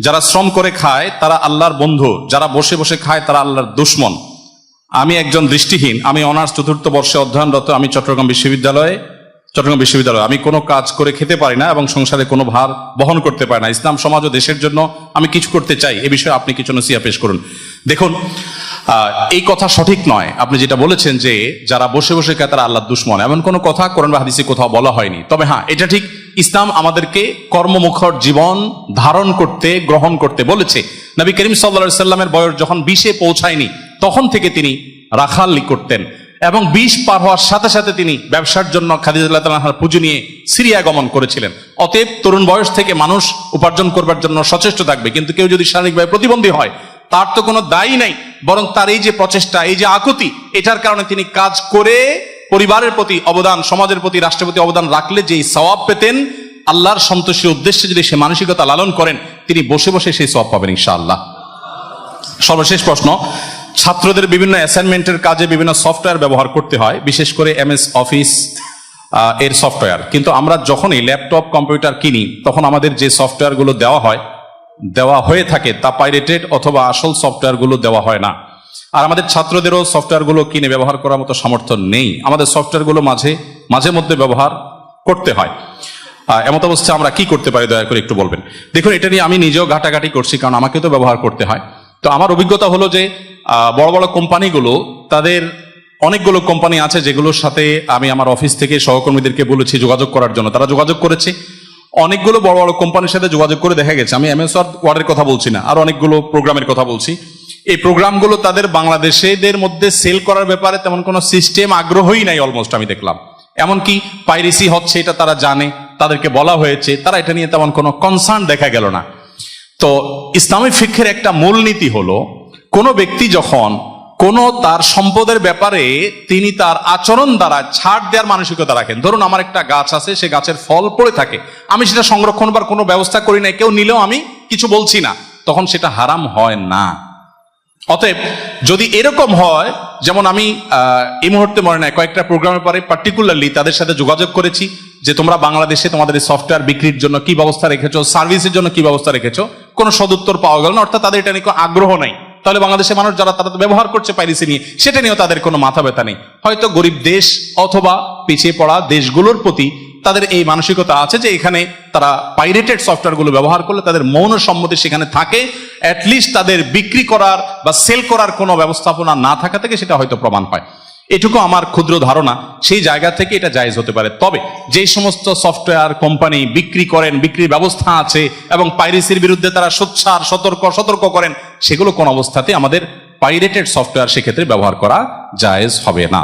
যারা শ্রম করে খায়, তারা আল্লাহর বন্ধু। যারা বসে বসে খায়, তারা আল্লাহর দুশ্মন। আমি একজন দৃষ্টিহীন, আমি অনার্স চতুর্থ বর্ষে অধ্যয়নরত, আমি চট্টগ্রাম বিশ্ববিদ্যালয়ে চট্টগ্রাম বিশ্ববিদ্যালয়। আমি কোনো কাজ করে খেতে পারি না এবং সংসারে কোনো ভার বহন করতে পারি না। ইসলাম সমাজ ও দেশের জন্য আমি কিছু করতে চাই। এ বিষয়ে আপনি কিছু নসিয়া পেশ করুন। দেখুন এই কথা সঠিক নয়। আপনি যেটা বলেছেন যে, যারা বসে বসে খায়, তারা আল্লাহ দুশ্মন। এমন কোনো কথা কোরআন হাদিসে কোথাও বলা হয়নি। তবে হ্যাঁ এটা ঠিক। ইসলাম আমাদেরকে কর্মমুখর জীবন ধারণ করতে, গ্রহণ করতে বলেছে। নবী করিম সাল্লা সাল্লামের বয়স যখন বিশে পৌঁছায়নি, তখন থেকে তিনি রাখাল্লি করতেন এবং বিষ পার হওয়ার সাথে সাথে তিনি ব্যবসার জন্য খাদিজার পুজো নিয়ে সিরিয়া গমন করেছিলেন। অতএব তরুণ বয়স থেকে মানুষ উপার্জন করবার জন্য সচেষ্ট থাকবে। কিন্তু কেউ যদি শারীরিকভাবে প্রতিবন্ধী হয়, তার তো কোনো দায়ী নাই, বরং তার এই যে প্রচেষ্টা, এই যে আকুতি, এটার কারণে তিনি কাজ করে পরিবারের প্রতি অবদান, সমাজের প্রতি, রাষ্ট্রের প্রতি অবদান রাখলে যে সওয়াব পেতেন, আল্লাহর সন্তোষের উদ্দেশ্যে যদি সে মানসিকতা লালন করেন, তিনি বসে বসে সেই সওয়াব পাবেন ইনশাআল্লাহ। সর্বশেষ প্রশ্ন, ছাত্রদের বিভিন্ন অ্যাসাইনমেন্টের কাজে বিভিন্ন সফটওয়্যার ব্যবহার করতে হয়, বিশেষ করে এমএস অফিস এর সফটওয়্যার কিন্তু আমরা যখনই ল্যাপটপ কম্পিউটার কিনি, তখন আমাদের যে সফটওয়্যারগুলো দেওয়া হয়, দেওয়া হয়ে থাকে, তা পাইরেটেড অথবা আসল সফটওয়্যারগুলো দেওয়া হয় না। আর আমাদের ছাত্রদেরও সফটওয়্যারগুলো কিনে ব্যবহার করার মতো সামর্থ্য নেই। আমাদের সফটওয়্যারগুলো মাঝে মাঝে মধ্যে ব্যবহার করতে হয়। এমত অবস্থায় আমরা কি করতে পারি দয়া করে একটু বলবেন। দেখুন, এটা নিয়ে আমি নিজেও ঘাটাঘাটি করছি, কারণ আমাকে তো ব্যবহার করতে হয়। তো আমার অভিজ্ঞতা হলো যে বড় বড় কোম্পানিগুলো, তাদের অনেকগুলো কোম্পানি আছে যেগুলোর সাথে আমি আমার অফিস থেকে সহকর্মীদেরকে বলেছি যোগাযোগ করার জন্য। তারা যোগাযোগ করেছে। অনেকগুলো বড় বড় কোম্পানির সাথে যোগাযোগ করে দেখা গেছে। আমি এমএস ওয়ার্ডের কথা বলছি না, আর অনেকগুলো প্রোগ্রামের কথা বলছি। এই প্রোগ্রামগুলো তাদের বাংলাদেশেদের মধ্যে সেল করার ব্যাপারে তেমন কোনো সিস্টেম আগ্রহই নাই অলমোস্ট আমি দেখলাম। এমনকি পাইরেসি হচ্ছে এটা তারা জানে, তাদেরকে বলা হয়েছে, তারা এটা নিয়ে তেমন কোনো কনসার্ন দেখা গেল না। তো ইসলামী শিক্ষার একটা মূলনীতি হলো, কোনো ব্যক্তি যখন কোন তার সম্পদের ব্যাপারে তিনি তার আচরণ দ্বারা ছাড় দেওয়ার মানসিকতা রাখেন, ধরুন আমার একটা গাছ আছে, সে গাছের ফল পড়ে থাকে, আমি সেটা সংরক্ষণ বা কোনো ব্যবস্থা করি না কেউ নিলেও আমি কিছু বলছি না, তখন সেটা হারাম হয় না। অতএব যদি এরকম হয়, যেমন আমি এই মুহূর্তে মনে নাই, কয়েকটা প্রোগ্রামের পরে পার্টিকুলারলি তাদের সাথে যোগাযোগ করেছি যে তোমরা বাংলাদেশে তোমাদের সফটওয়্যার বিক্রির জন্য কি ব্যবস্থা রেখেছো সার্ভিসের জন্য কি ব্যবস্থা রেখেছো, কোনো সদুত্তর পাওয়া গেল না, অর্থাৎ তাদের এটা নিয়ে আগ্রহ নাই। তাহলে বাংলাদেশের মানুষ যারা, তারা ব্যবহার করছে পাইরিসি নিয়ে, সেটা নিয়েও তাদের কোনো মাথা ব্যথা নেই। হয়তো গরিব দেশ অথবা পিছিয়ে পড়া দেশগুলোর প্রতি তাদের এই মানসিকতা আছে যে এখানে তারা পাইরেটেড সফটওয়্যারগুলো ব্যবহার করলে তাদের মৌন সম্মতি সেখানে থাকে। অ্যাটলিস্ট তাদের বিক্রি করার বা সেল করার কোনো ব্যবস্থাপনা না থাকা থেকে সেটা হয়তো প্রমাণ পায়। এটুকু আমার ক্ষুদ্র ধারণা, সেই জায়গা থেকে এটা জায়েজ হতে পারে। তবে যেই সমস্ত সফটওয়্যার কোম্পানি বিক্রি করেন, বিক্রির ব্যবস্থা আছে এবং পাইরেসির বিরুদ্ধে তারা সোচ্ছার, সতর্ক সতর্ক করেন, সেগুলো কোন অবস্থাতে আমাদের পাইরেটেড সফটওয়্যার সেক্ষেত্রে ব্যবহার করা জায়েজ হবে না।